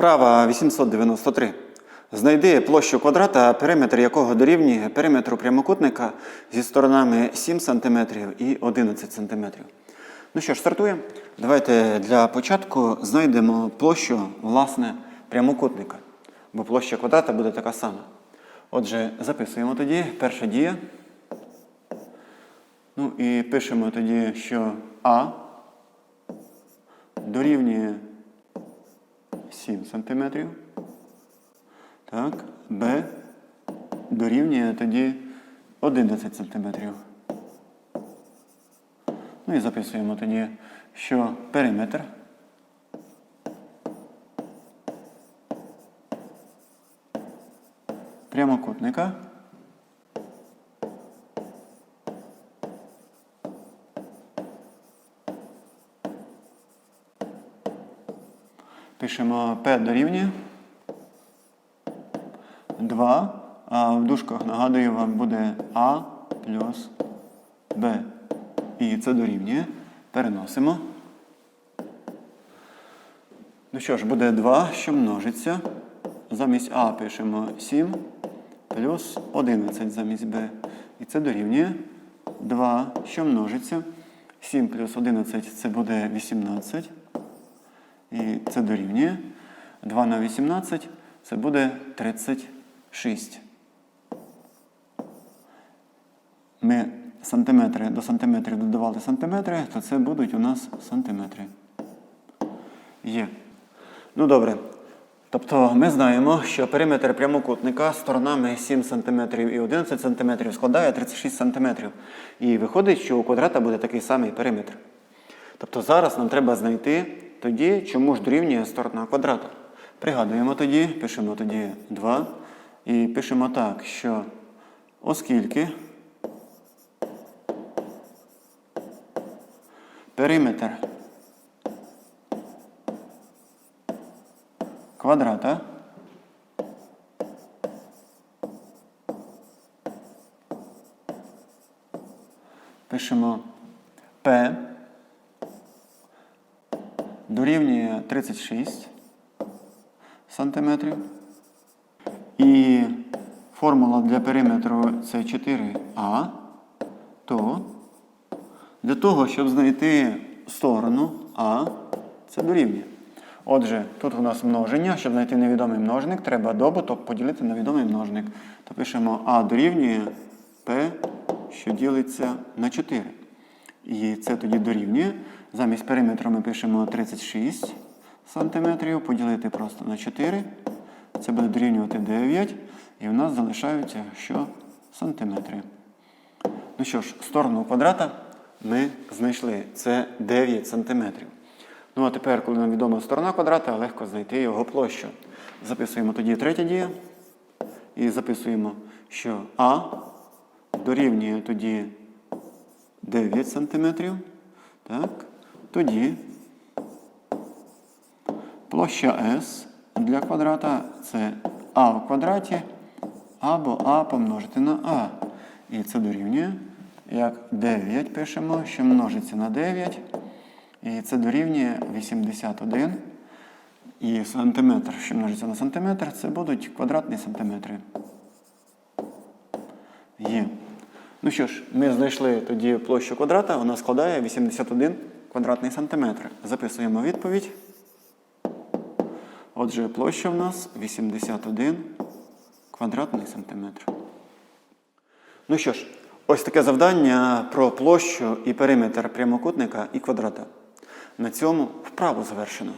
Вправа 893. Знайди площу квадрата, периметр якого дорівнює периметру прямокутника зі сторонами 7 см і 11 см. Ну що ж, стартуємо. Давайте для початку знайдемо площу власне прямокутника, бо площа квадрата буде така сама. Отже, записуємо тоді перша дія. Ну і пишемо тоді, що А дорівнює 7 см. Так, Б дорівнює тоді 11 см. Ну і записуємо тоді, що периметр прямокутника Пишемо P дорівнює 2, а в дужках, нагадую, вам буде А плюс Б. І це дорівнює. Переносимо. Ну що ж, буде 2, що множиться. Замість А пишемо 7 плюс 11 замість Б. І це дорівнює 2, що множиться. 7 плюс 11 це буде 18. І це дорівнює. 2 на 18 це буде 36. Ми сантиметри до сантиметрів додавали сантиметри, то це будуть у нас сантиметри. Є. Ну добре. Тобто ми знаємо, що периметр прямокутника сторонами 7 см і 11 см складає 36 см. І виходить, що у квадрата буде такий самий периметр. Тобто зараз нам треба знайти тоді, чому ж дорівнює сторона квадрата. Пригадуємо тоді, пишемо тоді 2 і пишемо так, що оскільки периметр квадрата пишемо P дорівнює 36 сантиметрів. І формула для периметру це 4А, то для того, щоб знайти сторону А, це дорівнює. Отже, тут у нас множення. Щоб знайти невідомий множник, треба добуток поділити на відомий множник. То пишемо А дорівнює P, що ділиться на 4. І це тоді дорівнює. Замість периметру ми пишемо 36 см, поділити просто на 4. Це буде дорівнювати 9. І в нас залишаються що сантиметри. Ну що ж, сторону квадрата ми знайшли. Це 9 сантиметрів. Ну а тепер, коли нам відома сторона квадрата, легко знайти його площу. Записуємо тоді третя дія. І записуємо, що А дорівнює тоді 9 сантиметрів. Так. Тоді площа S для квадрата це А в квадраті або А помножити на А. І це дорівнює. Як 9 пишемо, що множиться на 9. І це дорівнює 81. І сантиметр, що множиться на сантиметр, це будуть квадратні сантиметри. Є. Ну що ж, ми знайшли тоді площу квадрата, вона складає 81 квадратний сантиметр. Записуємо відповідь. Отже, площа в нас 81 квадратний сантиметр. Ну що ж, ось таке завдання про площу і периметр прямокутника і квадрата. На цьому вправу завершено.